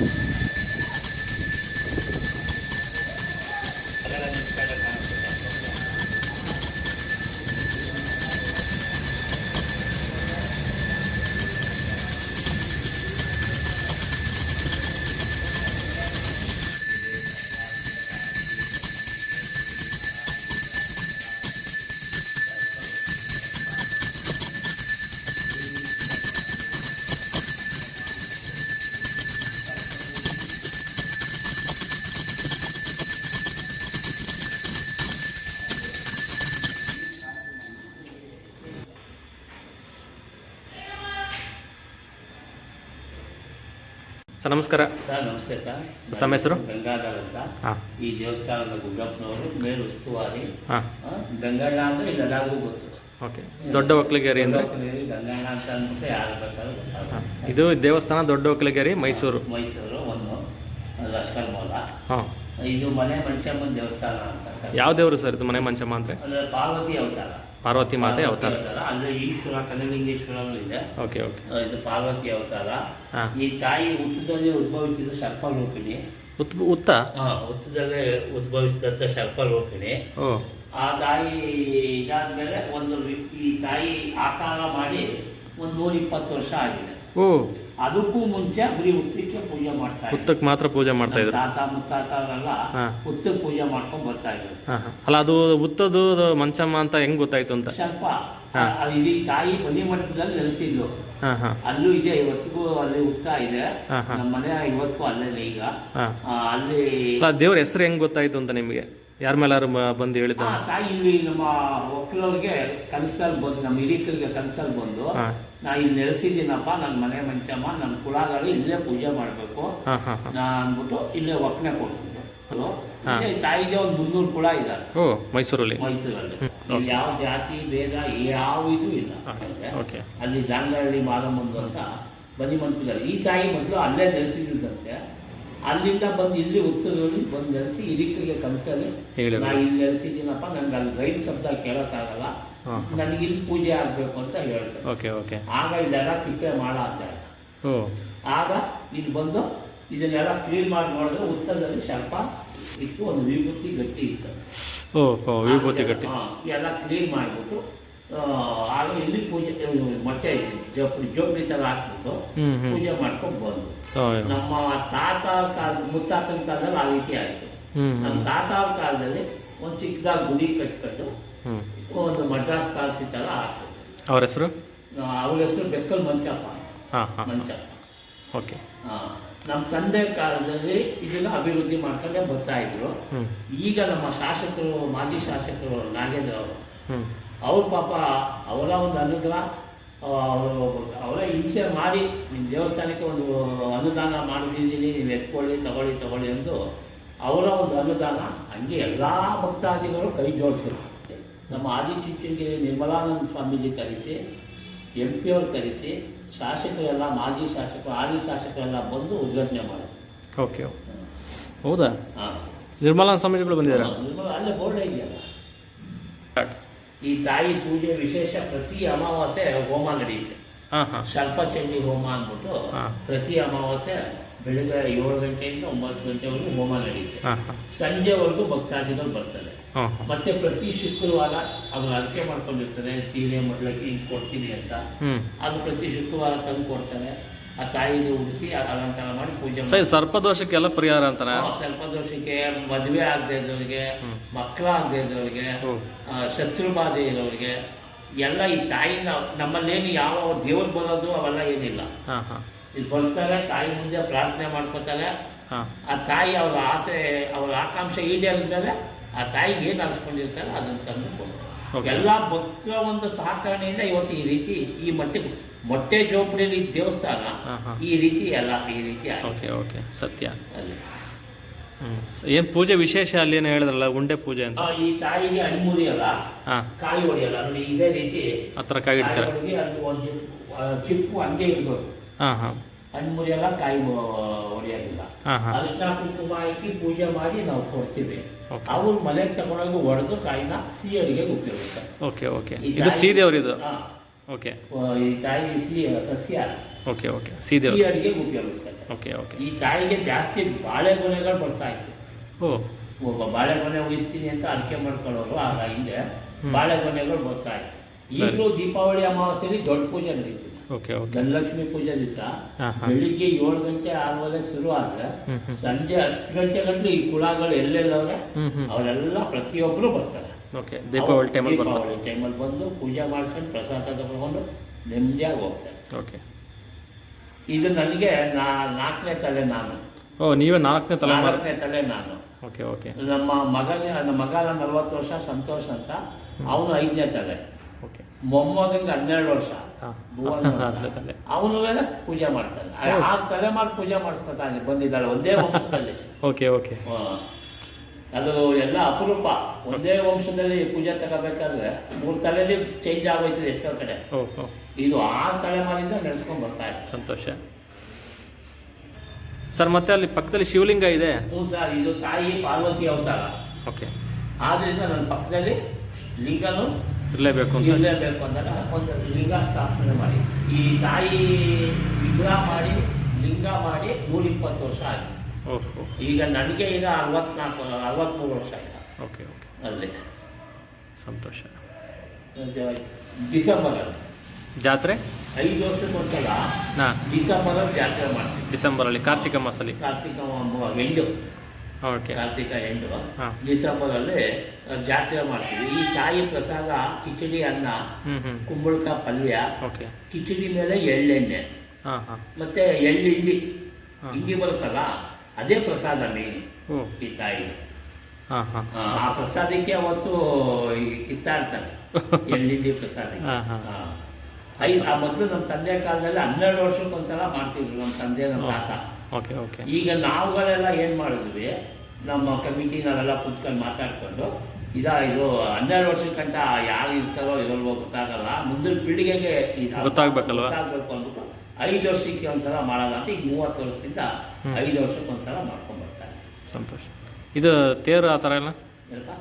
you sir ನಮಸ್ಕಾರ. Sir ನಮಸ್ತೆ sir. ತಮ್ಮ ಹೆಸರು? ಗಂಗಾಧರ್ ಅಂತ. ಹಾಂ. ಈ ದೇವಸ್ಥಾನದ ಗುಡ್ಡಪ್ಪನವರು ಮೇಲು ಉಸ್ತುವಾರಿ. ಹಾಂ. ಗಂಗಣ್ಣ ಅಂದ್ರೆ ಇಲ್ಲೆಲ್ಲರಿಗೂ ಗೊತ್ತು. ಓಕೆ. ದೊಡ್ಡ ಒಕ್ಕಲಿಗೇರಿ ಅಂದರೆ? ಗಂಗಣ್ಣ ಅಂತ ಅಂದ್ಬಿಟ್ಟು ಯಾರು ಬೇಕಾದ್ರೂ ಇದು ದೇವಸ್ಥಾನ ದೊಡ್ಡ ಒಕ್ಕಲಿಗೇರಿ ಮೈಸೂರು. ಮೈಸೂರು ಒಂದು ಲಷ್ಕರ್ ಮೌಲ ಹಾಂ. ಇದು ಮನೆ ಮಂಚಮ್ಮನ ದೇವಸ್ಥಾನ ಅಂತ ಸರ್. ಯಾವ ದೇವರು ಸರ್ ಇದು ಮನೆ ಮಂಚಮ್ಮ ಅಂದ್ರೆ? ಪಾರ್ವತಿ ಅವತಾರ. ಪಾರ್ವತಿ ಮಾತೆ ಅವತಾರ. ಈಶ್ವರ ಕನಲಿಂಗೇಶ್ವರಗಳು ಇದೆ ಓಕೆ ಓಕೆ. ಆ, ಇದು ಪಾರ್ವತಿ ಅವತಾರ. ಈ ತಾಯಿ ಹುಟ್ಟದಲ್ಲಿ ಉದ್ಭವಿಸಿದ ಸರ್ಪ ರೂಪಿಣಿ ಉತ್ತ? ಹುತ್ತದಲ್ಲಿ ಉದ್ಭವಿಸಿದಂತ ಸರ್ಪ ರೂಪಿಣಿ ಆ ತಾಯಿ ಇದಾದ್ಮೇಲೆ ಒಂದು ಈ ತಾಯಿ ಆಕಾರ ಮಾಡಿ ಒಂದು ನೂರ ಇಪ್ಪತ್ತು ವರ್ಷ ಆಗಿದೆ. ಓ. ಅದಕ್ಕೂ ಮುಂಚೆ ಬರೀ ಹುತ್ತಕ್ಕೆ ಪೂಜೆ ಮಾಡ್ತಾ ಹುತ್ತಕ್ಕೆ ಮಾತ್ರ ಪೂಜೆ ಮಾಡ್ತಾ ಇದ್ರು. ತಾತ ಮುತ್ತಾತ ಅವರೆಲ್ಲ ಹುತ್ತಕ್ಕೆ ಪೂಜೆ ಮಾಡ್ಕೊಂಡು ಬರ್ತಾ ಇದ್ರು. ಅಲ್ಲ ಅದು ಹುತ್ತದು ಮಂಚಮ್ಮ ಅಂತ ಹೆಂಗ್ ಗೊತ್ತಾಯ್ತು ಅಂತ? ಸ್ವಲ್ಪ ಈ ತಾಯಿ ಮನೆ ಮಠದಲ್ಲಿ ನೆಲೆಸಿದ್ಲು. ಅಲ್ಲೂ ಇದೆ ಇವತ್ತಿಗೂ ಅಲ್ಲಿ ಹುತ್ತ ಇದೆ. ನಮ್ಮ ಮನೆ ಇವತ್ತಿಗೂ ಅಲ್ಲೇ ಈಗ. ಅಲ್ಲ ದೇವ್ರ ಹೆಸರು ಹೆಂಗ್ ಗೊತ್ತಾಯ್ತು ಅಂತ ನಿಮಗೆ? ಯಾರ ಮೇಲಾರು ಬಂದ್ ಹೇಳಿದ ತಾಯಿ ಇಲ್ಲಿ ನಮ್ಮ ಒಕ್ಕಲವ್ರಿಗೆ ಕನಸಲ್ಲಿ ಬಂದು ನಮ್ಮ ಹಿರಿಕರಿಗೆ ಕನಸಲ್ಲಿ ಬಂದು ನಾ ಇಲ್ಲಿ ನೆಲೆಸಿದ್ದೀನಪ್ಪ ನನ್ನ ಮನೆ ಮಂಚಮ್ಮ ನನ್ನ ಕುಳಾಗಳು ಇಲ್ಲೇ ಪೂಜೆ ಮಾಡಬೇಕು. ನಾ ಅಂದ್ಬಿಟ್ಟು ಇಲ್ಲೇ ಒಕ್ಕನೆ ಕೊಡ್ತಿದ್ದೆ ತಾಯಿಗೆ ಒಂದು ಮುನ್ನೂರು ಕುಳ ಇದ್ದಾರೆ. ಮೈಸೂರಲ್ಲಿ. ಮೈಸೂರಲ್ಲಿ. ಇಲ್ಲಿ ಯಾವ ಜಾತಿ ಭೇದ ಯಾವ ಇದು ಇಲ್ಲ. ಅಲ್ಲಿ ದಾಂಗಹಳ್ಳಿ ಮಾರಮ್ಮಂದು ಅಂತ ಬನ್ನಿ ಮಂತ್ರಿದ್ದಾರೆ ಈ ತಾಯಿ ಮೊದಲು ಅಲ್ಲೇ ನೆಲೆಸಿದ್ದಂತೆ. ಅಲ್ಲಿಂದ ಬಂದು ಇಲ್ಲಿ ಉತ್ತರದಲ್ಲಿ ಬಂದು ನೆಲೆಸಿ ಇದಕ್ಕೆ ಕನಸಲ್ಲಿ. ನಾ ಇಲ್ಲಿ ನೆಲೆಸಿದ್ದೀನಪ್ಪ ನಂಗೆ ಅಲ್ಲಿ ರೈಲ್ ಶಬ್ದ ಕೇಳೋಕ್ಕಾಗಲ್ಲ. ನನಗೆ ಇಲ್ಲಿ ಪೂಜೆ ಆಗಬೇಕು ಅಂತ ಹೇಳ್ತಾರೆ ಓಕೆ ಓಕೆ. ಆಗ ಇಲ್ಲೆಲ್ಲ ತಿಪ್ಪೆ ಮಾಡ ಅಂತ ಆಗ ಇಲ್ಲಿ ಬಂದು ಇದನ್ನೆಲ್ಲ ಕ್ಲೀನ್ ಮಾಡಿ ನೋಡಿದ್ರೆ ಉತ್ತರದಲ್ಲಿ ಸ್ವಲ್ಪ ಇತ್ತು ಒಂದು ವಿಭೂತಿ ಗಟ್ಟಿ ಇತ್ತು. ವಿಭೂತಿ ಗಟ್ಟಿ. ಎಲ್ಲ ಕ್ಲೀನ್ ಮಾಡಿಬಿಟ್ಟು ಆಗ ಇಲ್ಲಿ ಪೂಜೆ ಮೊಟ್ಟೆ ಜೋಪಡಿ ಜೋಪಡಿ ಥರ ಹಾಕ್ಬಿಟ್ಟು ಪೂಜೆ ಮಾಡ್ಕೊಂಡು ಬಂದು. ನಮ್ಮ ತಾತ ಕಾಲ ಮುತ್ತಾತನ ಕಾಲದಲ್ಲಿ ಆ ರೀತಿ ಆಯಿತು. ನಮ್ಮ ತಾತ ಅವ್ರ ಕಾಲದಲ್ಲಿ ಒಂದು ಚಿಕ್ಕದಾಗಿ ಗುಡಿ ಕಟ್ಕೊಂಡು ಒಂದು ಮಡ್ರಾಸ್ ಥರ ಹಾಕ್ತು ಅವ್ರ ಹೆಸರು? ಅವ್ರ ಹೆಸರು ಬೆಕ್ಕಲ್ ಮಂಚಪ್ಪ. ಮಂಚಪ್ಪ. ಓಕೆ. ನಮ್ಮ ತಂದೆ ಕಾಲದಲ್ಲಿ ಇದನ್ನ ಅಭಿವೃದ್ಧಿ ಮಾಡ್ಕೊಂಡೇ ಬರ್ತಾ ಇದ್ರು. ಈಗ ನಮ್ಮ ಶಾಸಕರು ಮಾಜಿ ಶಾಸಕರು ನಾಗೇಂದ್ರ ಅವರು. ಅವ್ರ ಪಾಪ ಅವರ ಒಂದು ಅನುಗ್ರಹ ಅವರು ಅವರೇ ಹಿಂಸೆ ಮಾಡಿ ನಿಮ್ಮ ದೇವಸ್ಥಾನಕ್ಕೆ ಒಂದು ಅನುದಾನ ಮಾಡಿದ್ದೀನಿ ನೀವು ಎತ್ಕೊಳ್ಳಿ ತಗೊಳ್ಳಿ ತಗೊಳ್ಳಿ ಎಂದು ಅವರ ಒಂದು ಅನುದಾನ ಹಂಗೆ ಎಲ್ಲ ಭಕ್ತಾದಿಗಳು ಕೈ ಜೋಡಿಸಿದ್ರು. ನಮ್ಮ ಆದಿಚುಂಚನಗಿರಿ ನಿರ್ಮಲಾನಂದ ಸ್ವಾಮೀಜಿ ಕರೆಸಿ ಎಂ ಪಿ ಅವ್ರು ಕರೆಸಿ ಶಾಸಕರೆಲ್ಲ ಮಾಜಿ ಶಾಸಕರು ಆದಿ ಶಾಸಕರೆಲ್ಲ ಬಂದು ಉದ್ಘಾಟನೆ ಮಾಡಿ ಓಕೆ ಹೌದಾ? ಹಾಂ. ನಿರ್ಮಲಾ ಸ್ವಾಮೀಜಿಗಳು ಬಂದಿದ್ದಾರೆ? ನಿರ್ಮಲ ಅಲ್ಲೇ ಬೋರ್ಡ್ ಇದೆಯಲ್ಲ. ಈ ತಾಯಿ ಪೂಜೆ ವಿಶೇಷ ಪ್ರತಿ ಅಮಾವಾಸ್ಯೆ ಹೋಮ ನಡೆಯುತ್ತೆ ಸ್ವಲ್ಪ ಚಂಡಿ ಹೋಮ ಅಂದ್ಬಿಟ್ಟು. ಪ್ರತಿ ಅಮಾವಾಸ್ಯೆ ಬೆಳಗ್ಗೆ ಏಳು ಗಂಟೆಯಿಂದ ಒಂಬತ್ತು ಗಂಟೆವರೆಗೂ ಹೋಮ ನಡೆಯುತ್ತೆ ಸಂಜೆವರೆಗೂ ಭಕ್ತಾದಿಗಳು ಬರ್ತಾರೆ. ಮತ್ತೆ ಪ್ರತಿ ಶುಕ್ರವಾರ ಅವ್ರು ಅಳತೆ ಮಾಡ್ಕೊಂಡಿರ್ತಾರೆ ಸೀರೆ ಮಡ್ಲಕ್ಕೆ ಹಿಂಗೆ ಕೊಡ್ತೀನಿ ಅಂತ. ಅದು ಪ್ರತಿ ಶುಕ್ರವಾರ ತಂದು ಕೊಡ್ತಾರೆ. ಆ ತಾಯಿನ ಉಡಿಸಿ ಅಲಂಕಾರ ಮಾಡಿ ಪೂಜೆ ಸರಿ ಸರ್ಪದೋಷಕ್ಕೆಲ್ಲ ಪರಿಹಾರ ಅಂತಾರ ಸರ್ಪದೋಷಕ್ಕೆ ದೋಷಕ್ಕೆ ಮದುವೆ ಆಗದೆ ಇದ್ದವ್ರಿಗೆ ಮಕ್ಕಳ ಮಕ್ಕಳಾಗದೆ ಇದ್ದವ್ರಿಗೆ ಶತ್ರು ಬಾಧೆ ಇರೋರಿಗೆ ಎಲ್ಲ ಈ ತಾಯಿನ ನಮ್ಮಲ್ಲೇನು ಯಾವ ದೇವ್ರು ಬರೋದು ಅವೆಲ್ಲ ಏನಿಲ್ಲ. ಇಲ್ಲಿ ಬರ್ತಾರೆ ತಾಯಿ ಮುಂದೆ ಪ್ರಾರ್ಥನೆ ಮಾಡ್ಕೋತಾರೆ. ಆ ತಾಯಿ ಅವ್ರ ಆಸೆ ಅವ್ರ ಆಕಾಂಕ್ಷೆ ಈಡೇರಿದ್ಮೇಲೆ ಆ ತಾಯಿಗೆ ಏನು ಅನ್ಸ್ಕೊಂಡಿರ್ತಾರೆ ಅದನ್ನ ತಂದು ಕೊಡ್ತಾರೆ. ಎಲ್ಲ ಭಕ್ತರ ಒಂದು ಸಹಕರಣೆಯಿಂದ ಇವತ್ತು ಈ ರೀತಿ ಈ ಮಟ್ಟೆ ಮೊಟ್ಟೆ ಜೋಪಡಿಯಲ್ಲಿ ದೇವಸ್ಥಾನ ಈ ರೀತಿ ಅಲ್ಲ ಈ ರೀತಿ ಓಕೆ ಓಕೆ. ಸತ್ಯ. ಏನ್ ಪೂಜೆ ವಿಶೇಷ ಅಲ್ಲಿ ಏನು ಹೇಳಿದ್ರಲ್ಲ ಉಂಡೆ ಪೂಜೆ ಅಂತ? ಈ ತಾಯಿಗೆ ಹಣ್ಣು ಹಾಂ. ಕಾಯಿ ಹೊಡೆಯಲ್ಲ ನೋಡಿ ಇದೇ ರೀತಿ ಆ ಥರ ಕಾಯಿ ಇಡ್ತಾರೆ. ಚಿಪ್ಪು ಹಂಗೆ ಇರ್ಬೋದು. ಹಾಂ ಹಾಂ. ಹಣ್ಣು ಮುರಿಯಲ್ಲ ಕಾಯಿ ಹೊಡೆಯೋದಿಲ್ಲ. ಅರಿಶಿನ ಕುಂಕುಮ ಹಾಕಿ ಪೂಜೆ ಮಾಡಿ ನಾವು ಕೊಡ್ತೀವಿ. ಅವ್ರು ಮನೆಗೆ ತಗೊಂಡೋಗಿ ಹೊಡೆದು ಕಾಯಿನ ಸಿಹಿ ಅಡಿಗೆಗೆ ಉಪಯೋಗಿಸ್ತಾರೆ. Okay okay. ಇದು ಹಾ. ಓಕೆ. ಈ ತಾಯಿ ಸಿಹಿ ಸಸ್ಯ ಓಕೆ ಓಕೆ. ಸೀದೆ ಸಿಹಿ ಉಪಯೋಗಿಸ್ತಾರೆ. Okay okay. ಈ ತಾಯಿಗೆ ಜಾಸ್ತಿ ಬಾಳೆಗೊನೆಗಳು ಬರ್ತಾ ಇತ್ತು. ಓ. ಒಬ್ಬ ಬಾಳೆಗೊನೆ ಉಯಿಸ್ತೀನಿ ಅಂತ ಅಡಿಕೆ ಮಾಡ್ಕೊಳ್ಳೋರು ಆಗ ಹಿಂದೆ. ಬಾಳೆಗೊನೆಗಳು ಬರ್ತಾ ಇತ್ತು. ಈಗಲೂ ದೀಪಾವಳಿ ಅಮಾವಾಸ್ಯೆಯಲ್ಲಿ ದೊಡ್ಡ ಪೂಜೆ ನಡೀತದೆ ಓಕೆ ಧನಲಕ್ಷ್ಮಿ ಪೂಜೆ ದಿವಸ. ಬೆಳಿಗ್ಗೆ ಏಳು ಗಂಟೆ ಆರು ಗಂಟೆ ಶುರು ಆದ್ರೆ ಸಂಜೆ ಹತ್ತು ಗಂಟೆ ಗಂಟಲು ಈ ಕುಳಗಳು ಎಲ್ಲೆಲ್ಲವ್ರೆ ಅವರೆಲ್ಲ ಪ್ರತಿಯೊಬ್ಬರು ಬರ್ತಾರೆ. ಓಕೆ ದೀಪಾವಳಿ ಟೈಮಲ್ಲಿ ಬರ್ತಾರೆ ಟೈಮಲ್ಲಿ ಬಂದು ಪೂಜೆ ಮಾಡ್ಕೊಂಡು ಪ್ರಸಾದ ತಗೊಂಡು ನೆಮ್ಮದಿಯಾಗಿ ಹೋಗ್ತಾರೆ. ಓಕೆ. ಇದು ನನಗೆ ನಾ ನಾಲ್ಕನೇ ತಲೆ ನಾನು. ಓ ನೀವೇ ನಾಲ್ಕನೇ ತಲೆ ನಾಲ್ಕನೇ ತಲೆ ನಾನು. Okay okay. ನಮ್ಮ ಮಗನೇ ನಮ್ಮ ಮಗನ ನಲ್ವತ್ತು ವರ್ಷ ಸಂತೋಷ್ ಅಂತ. ಅವನು ಐದನೇ ತಲೆ. ಓಕೆ. ಮೊಮ್ಮಗಂಗೆ ಹನ್ನೆರಡು ವರ್ಷ. ತಲೆ. ಅವನು ಪೂಜೆ ಮಾಡ್ತಾನೆ. ಆರು ತಲೆ ಮಾಡಿ ಪೂಜೆ ಮಾಡಿಸ್ತಾನೆ ಬಂದಿದ್ದಾಳೆ ಒಂದೇ ವಂಶದಲ್ಲಿ. Okay okay. ಹ. ಅದು ಎಲ್ಲ ಅಪರೂಪ. ಒಂದೇ ವಂಶದಲ್ಲಿ ಪೂಜೆ ತಗೋಬೇಕಾದ್ರೆ ಮೂರು ತಲೆಯಲ್ಲಿ ಚೇಂಜ್ ಆಗೋಯ್ತದೆ ಎಷ್ಟೋ ಕಡೆ. ಇದು ಆರು ತಲೆಮಾರಿಂದ ನಡೆಸ್ಕೊಂಡು ಬರ್ತಾ ಇದೆ ಸಂತೋಷ. ಸರ್ ಮತ್ತೆ ಅಲ್ಲಿ ಪಕ್ಕದಲ್ಲಿ ಶಿವಲಿಂಗ ಇದೆ? ಹ್ಞೂ ಸರ್ ಇದು ತಾಯಿ ಪಾರ್ವತಿ ಅವತಾರ. ಓಕೆ. ಆದ್ರಿಂದ ನನ್ನ ಪಕ್ಕದಲ್ಲಿ ಲಿಂಗನು ಇರಲೇಬೇಕು ಅಂತ. ಇರಲೇಬೇಕು ಅಂದಾಗ ಒಂದು ಲಿಂಗ ಸ್ಥಾಪನೆ ಮಾಡಿ. ಈ ತಾಯಿ ವಿಗ್ರಹ ಮಾಡಿ ಲಿಂಗ ಮಾಡಿ ನೂರಿಪ್ಪತ್ತು ವರ್ಷ ಆಗಿದೆ ಈಗ ನನಗೆ ಈಗ ಅರವತ್ನಾಲ್ಕು ಅರವತ್ತ್ಮೂರು ವರ್ಷ ಈಗ ಓಕೆ ಓಕೆ. ಅಲ್ಲಿ. ಸಂತೋಷ. ಡಿಸೆಂಬರಲ್ಲಿ. ಜಾತ್ರೆ? ಐದು ವರ್ಷಕ್ಕೊಂದ್ಸಲ ಹಾಂ. ಡಿಸೆಂಬರಲ್ಲಿ ಜಾತ್ರೆ ಮಾಡ್ತೀವಿ. ಡಿಸೆಂಬರಲ್ಲಿ ಕಾರ್ತಿಕ ಮಾಸಲ್ಲಿ. ಕಾರ್ತಿಕ ಎಂಟು. End okay. ಕಾರ್ತಿಕ ಎಂಡು ಹಾಂ. ಡಿಸೆಂಬರಲ್ಲಿ ಜಾತ್ರೆ ಮಾಡ್ತೀವಿ. ಈ ತಾಯಿ ಪ್ರಸಾದ ಕಿಚಡಿ ಅನ್ನ ಕುಂಬಳಕಾಯಿ ಪಲ್ಯ ಓಕೆ. ಕಿಚಡಿ ಮೇಲೆ ಎಳ್ಳೆಣ್ಣೆ. ಹಾಂ ಹಾಂ. ಮತ್ತೆ ಎಳ್ಳು ಇಂಡಿ ಹಾಂ. ಹಿಂಡಿ ಬರುತ್ತಲ್ಲ? ಅದೇ ಪ್ರಸಾದ ಮೇನ್ ಈ ತಾಯಿ. ಆ ಪ್ರಸಾದಕ್ಕೆ ಅವತ್ತು ಕಿತ್ತಾಡ್ತಾರೆ ಎಳ್ಳಿಂಡಿ ಪ್ರಸಾದ. ಐದು ಆ ಮೊದಲು ನಮ್ಮ ತಂದೆ ಕಾಲದಲ್ಲಿ ಹನ್ನೆರಡು ವರ್ಷಕ್ಕೊಂದ್ಸಲ ಮಾಡ್ತಿದ್ರು ನಮ್ಮ ತಂದೆ ನಮ್ಮ ತಾತ. Okay okay. ಈಗ ನಾವುಗಳೆಲ್ಲ ಏನು ಮಾಡಿದ್ವಿ ನಮ್ಮ ಕಮಿಟಿ ನಾವೆಲ್ಲ ಕುತ್ಕೊಂಡು ಮಾತಾಡ್ಕೊಂಡು ಇದ ಇದು ಹನ್ನೆರಡು ವರ್ಷಕ್ಕಂತ ಯಾರು ಇರ್ತಾರೋ ಇರಲ್ವೋ ಗೊತ್ತಾಗಲ್ಲ ಮುಂದಿನ ಪೀಳಿಗೆಗೆ ಗೊತ್ತಾಗ್ಬೇಕಲ್ವಾ? ಗೊತ್ತಾಗ್ಬೇಕು ಅಂದ್ಬಿಟ್ಟು ಐದು ವರ್ಷಕ್ಕೆ ಒಂದ್ಸಲ ಮಾಡಲ್ಲ ಅಂತ ಈಗ ಮೂವತ್ತು ವರ್ಷದಿಂದ ಐದು ವರ್ಷಕ್ಕೆ ಒಂದ್ಸಲ ಮಾಡ್ಕೊಂಡು ಬರ್ತಾರೆ. ಸಂತೋಷ. ಇದು ತೇರು ಆ ಥರ ಎಲ್ಲ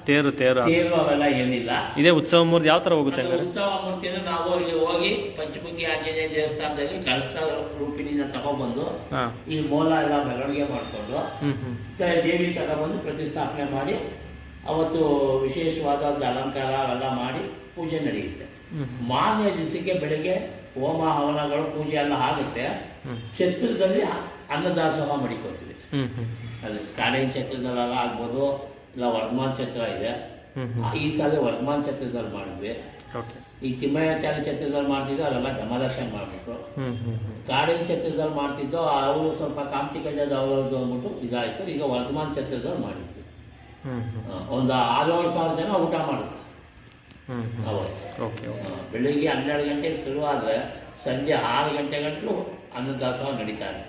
ತೇರು ತೇರು. ತೇರು ಅವೆಲ್ಲ ಏನಿಲ್ಲ. ಇದೇ ಉತ್ಸವ ಮೂರ್ತಿ ಯಾವ ಥರ ಹೋಗುತ್ತೆ ಉತ್ಸವ ಮೂರ್ತಿ ಅಂದ್ರೆ ನಾವು ಇಲ್ಲಿ ಹೋಗಿ ಪಂಚಮುಖಿ ಆಂಜನೇಯ ದೇವಸ್ಥಾನದಲ್ಲಿ ಕಳಿಸ್ತಾ ರೂಪಿನಿಂದ ತಗೊಬಂದು ಹಾಂ. ಈ ಮೂಲ ಎಲ್ಲ ಮೆರವಣಿಗೆ ಮಾಡಿಕೊಂಡು ದೇವಿ ತಗೊಬಂದು ಪ್ರತಿಷ್ಠಾಪನೆ ಮಾಡಿ ಅವತ್ತು ವಿಶೇಷವಾದ ಒಂದು ಅಲಂಕಾರ ಅವೆಲ್ಲ ಮಾಡಿ ಪೂಜೆ ನಡೆಯುತ್ತೆ. ಮಾರನೇ ದಿವಸಕ್ಕೆ ಬೆಳಿಗ್ಗೆ ಹೋಮ ಹವನಗಳು ಪೂಜೆ ಎಲ್ಲ ಆಗುತ್ತೆ. ಛತ್ರದಲ್ಲಿ ಅನ್ನದಾಸೋಹ ಮಾಡಿಕೊಡ್ತೀವಿ. ಅದು ಅಲ್ಲಿ ಕಾಡಿನ ಛತ್ರದಲ್ಲೆಲ್ಲ ಆಗ್ಬೋದು ಇಲ್ಲ ವರ್ಧಮಾನ್ ಛತ್ರ ಇದೆ. ಈ ಸಲ ವರ್ಧಮಾನ್ ಛತ್ರದಲ್ಲಿ ಮಾಡಿದ್ವಿ. ಈ ತಿಮ್ಮಯ್ಯಾಚಾರ್ಯ ಛತ್ರದಲ್ಲಿ ಮಾಡ್ತಿದ್ದೋ ಅಲ್ಲೆಲ್ಲ ಧಮದರ್ಶನ ಮಾಡಿಬಿಟ್ರು. ಕಾಡಿನ ಛತ್ರದಲ್ಲಿ ಮಾಡ್ತಿದ್ದೋ ಅವರು ಸ್ವಲ್ಪ ಕಾಂತಿಕಜದ ಅವರದ್ದು ಅಂದ್ಬಿಟ್ಟು ಇದಾಯಿತು. ಈಗ ವರ್ಧಮಾನ್ ಛತ್ರದಲ್ಲಿ ಮಾಡಿದ್ವಿ. ಒಂದು ಆರು ಆರೇಳು ಸಾವಿರ ಜನ ಊಟ ಮಾಡಿದ್ರು. ಹ್ಞೂ ಹ್ಞೂ ಅವತ್ತು ಓಕೆ ಆ, ಓಕೆ. ಬೆಳಿಗ್ಗೆ ಹನ್ನೆರಡು ಗಂಟೆಗೆ ಶುರು ಆದರೆ ಸಂಜೆ ಆರು ಗಂಟೆ ಗಂಟಲು ಅನ್ನದಾಸೋಹ ನಡೀತಾ ಇದೆ